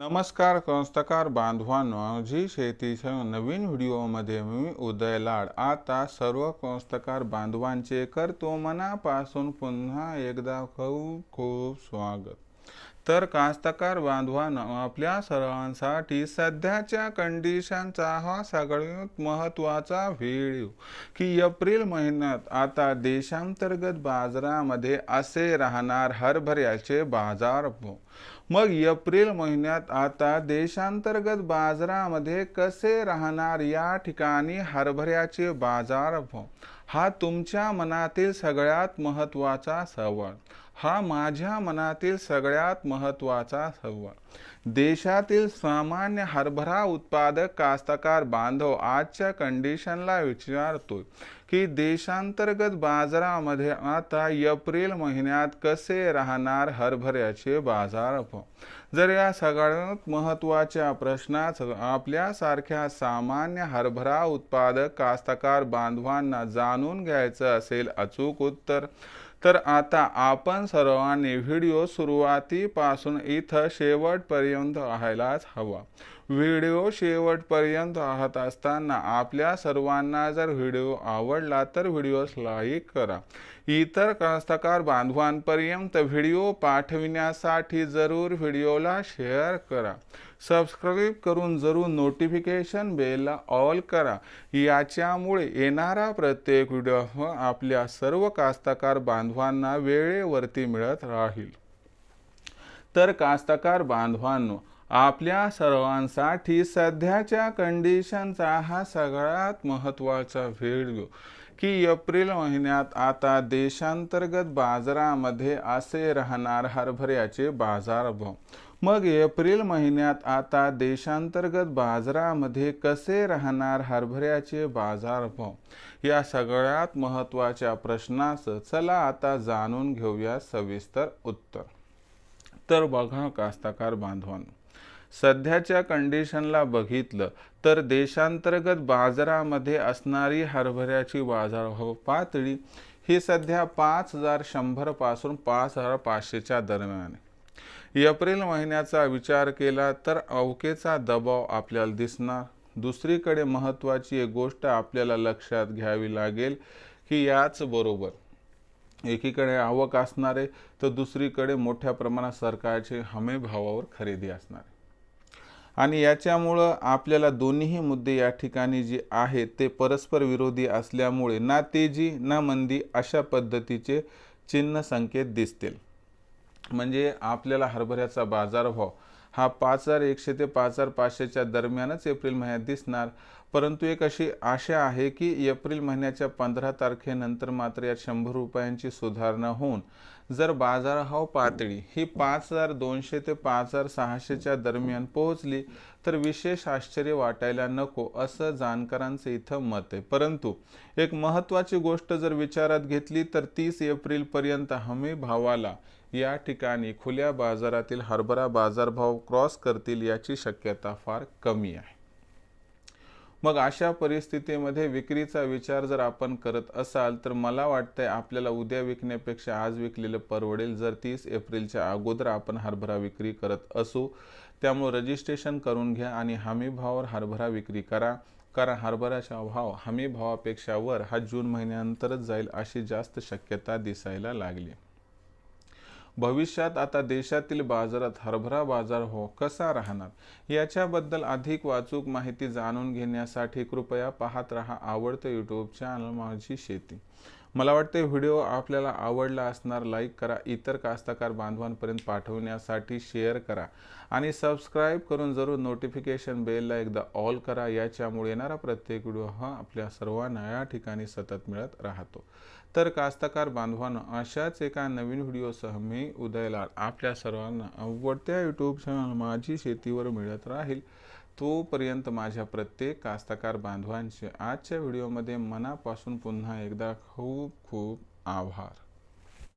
नमस्कार कंस्तकार बांधवांनो झी शेतीच्या नवीन व्हिडिओमध्ये मी उदय लाड. आता सर्व कंस्तकार बांधवांचे करतो मनापासून पुन्हा एकदा खूप खूप स्वागत. तर कास्तकार बांधवांनो आपल्या सर्वांसाठी सध्याच्या कंडिशनचा हा सगळ्यात महत्त्वाचा व्हिडिओ की एप्रिल महिन्यात आता देशांतर्गत बाजारामध्ये असे राहणार हरभऱ्याचे बाजार भाव. मग एप्रिल महिन्यात आता देशांतर्गत बाजारामध्ये कसे राहणार या ठिकाणी हरभऱ्याचे बाजारभाव हा तुमच्या मनातील सगळ्यात महत्त्वाचा सवाल. हा माझ्या मनातील सगळ्यात महत्त्वाचा सवाल. देशातील सामान्य हरभरा उत्पादक कास्तकार बांधव आजच्या कंडिशनला विचारतोय. की देशांतर्गत बाजारामध्ये आता एप्रिल महिन्यात कसे राहणार हरभऱ्याचे बाजार? जर या सगळ्यात महत्त्वाच्या प्रश्नाच आपल्यासारख्या सामान्य हरभरा उत्पादक कास्तकार बांधवांना जाणून घ्यायचं असेल अचूक उत्तर तर आता आपण सर्वांनी व्हिडिओ सुरुवातीपासून इथं शेवटपर्यंत पाहायलाच हवा. व्हिडिओ शेवटपर्यंत पाहत असताना आपल्या सर्वांना जर व्हिडिओ आवडला तर व्हिडिओस लाईक करा. इतर कास्तकार बांधवांपर्यंत व्हिडिओ पाठविण्यासाठी जरूर व्हिडिओला शेअर करा. सबस्क्राईब करून जरूर नोटिफिकेशन बेलला ऑल करा. याच्यामुळे येणारा प्रत्येक व्हिडिओ आपल्या सर्व कास्तकार बांधवांना वेळेवरती मिळत राहील. तर कास्तकार बांधवांनो आपल्या सर्वांसाठी सध्याच्या कंडिशनचा हा सगळ्यात महत्त्वाचा व्हिडिओ की एप्रिल महिन्यात आता देशांतर्गत बाजारामध्ये असे राहणार हरभऱ्याचे बाजारभाव. मग एप्रिल महिन्यात आता देशांतर्गत बाजारामध्ये कसे राहणार हरभऱ्याचे बाजारभाव? या सगळ्यात महत्त्वाच्या प्रश्नाचं चला आता जाणून घेऊया सविस्तर उत्तर. तर बघा कास्तकार बांधवांनो सध्याच्या कंडिशनला बघितलं तर देशांतर्गत बाजारामध्ये असणारी हरभऱ्याची बाजारभाव पातळी ही सध्या पाच हजार शंभरपासून पाच हजार पाचशेच्या दरम्यान एप्रिल महिन्याचा विचार केला तर अवकेचा दबाव आपल्याला दिसणार. दुसरीकडे महत्त्वाची एक गोष्ट आपल्याला लक्षात घ्यावी लागेल की याच बरोबर एकीकडे आवक असणारे तर दुसरीकडे मोठ्या प्रमाणात सरकारचे हमी भावावर खरेदी असणार आणि याच्यामुळं आपल्याला दोन्हीही मुद्दे या ठिकाणी जे आहेत ते परस्पर विरोधी असल्यामुळे ना तेजी ना मंदी अशा पद्धतीचे चिन्ह संकेत दिसतील. म्हणजे आपल्याला हरभऱ्याचा बाजारभाव हा पाच हजार एकशे ते पाच हजार पाचशेच्या दरम्यानच एप्रिल महिन्यात दिसणार. परंतु एक अशी आशा आहे की एप्रिल महिन्याच्या पंधरा तारखेनंतर मात्र यात शंभर रुपयांची सुधारणा होऊन जर बाजारभाव पातळी ही पाच हजार दोनशे ते पाच हजार सहाशेच्या दरम्यान पोहोचली तर विशेष आश्चर्य वाटायला नको असं जाणकारांचं इथं मत आहे. परंतु एक महत्त्वाची गोष्ट जर विचारात घेतली तर तीस एप्रिलपर्यंत हमी भावाला या ठिकाणी खुल्या बाजारातील हरभरा बाजारभाव क्रॉस करतील याची शक्यता फार कमी आहे. मग अशा परिस्थितीमध्ये विक्रीचा विचार जर आपण करत असाल तर मला वाटतंय आपल्याला उद्या विकण्यापेक्षा आज विकलेलं परवडेल. जर तीस एप्रिलच्या अगोदर आपण हरभरा विक्री करत असू त्यामुळे रजिस्ट्रेशन करून घ्या आणि हमी भावावर हरभरा विक्री करा. कारण हरभऱ्याचा भाव हमी भावापेक्षा वर हा जून महिन्यानंतरच जाईल अशी जास्त शक्यता दिसायला लागली. भविष्यात आता देशातील बाजारात हरभरा बाजार हो कसा राहणार? याच्याबद्दल अधिक वाचूक माहिती जाणून घेण्यासाठी कृपया पाहत रहा आवडतं यूट्यूब चॅनल माझी शेती. मला वाटते व्हिडिओ आपल्याला आवडला असणार लाईक करा. इतर कास्तकार बांधवांपर्यंत पाठवण्यासाठी शेअर करा. आणि सबस्क्राईब करून जरूर नोटिफिकेशन बेलला एकदा ऑल करा. याच्यामुळे येणारा प्रत्येक व्हिडिओ हा आपल्या सर्वांना या ठिकाणी सतत मिळत राहतो. तर कास्तकार बांधवांनो अशाच एका नवीन व्हिडिओसह मी उदयलाल आपल्या सर्वांना आवडत्या यूट्यूब चॅनल माझी शेतीवर मिळत राहील. तोपर्यंत माझ्या प्रत्येक कास्तकार बांधवांचे आजच्या व्हिडिओमध्ये मनापासून पुन्हा एकदा खूप खूप आभार.